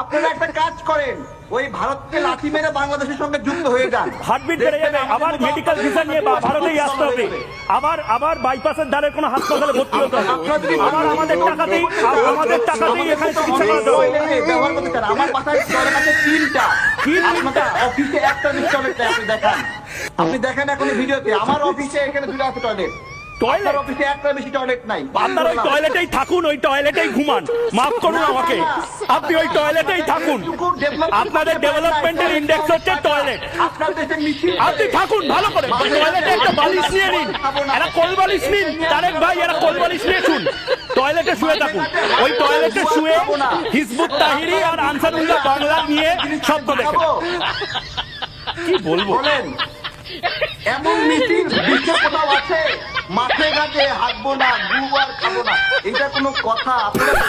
আপনারা একটা কাজ করেন ওই ভারতকে লাথি মেরে বাংলাদেশের সঙ্গে যুক্ত হয়ে যান। হার্টবিট বেড়ে যাবে। আবার মেডিকেল ভিসা নিয়ে ভারতেই আসতে হবে। আবার আবার বাইপাসের দ্বারে কোনো হাসপাতালে ভর্তি হতে হবে। আবার আমাদের টাকাতেই আমাদের টাকাতেই এখানে চিকিৎসা হবে। ব্যবহার করতে চান। আমার বাসায় টয়লেট আছে তিনটা। তিনটা? অফিসে একটা নেই, আপনি দেখান। আপনি দেখেন এখন ভিডিওতে আমার অফিসে এখানে দুটো আছে টয়লেট টয়লেট? অফিসে একটা বেশি টয়লেট নাই। আপনার ওই টয়লেটেই থাকুন ওই টয়লেটেই ঘুমান। মাফ করুন আমাকে। আপনি ওই টয়লেটেই থাকুন। আপনাদের ডেভেলপমেন্টের ইন্ডেক্স হচ্ছে টয়লেট আপনি থাকুন ভালো করে। টয়লেটে একটা বালিশ নিয়ে নিন। এরা কোল বালিশ নিন। তারেক ভাই এরা কোল বালিশ নিয়ে শুন। টয়লেটে শুয়ে থাকুন। ওই টয়লেটে শুয়ে হিজবুত তাহিরি আর আনসারুল্লাহ বাংলা নিয়ে শব্দ দেখেন। কি বলব? এমন মিছিল বিশ্বে কোথাও আছে? ঘাটে হাঁটবো না দুবার খাব না। এটা কোনো কথা আপনারা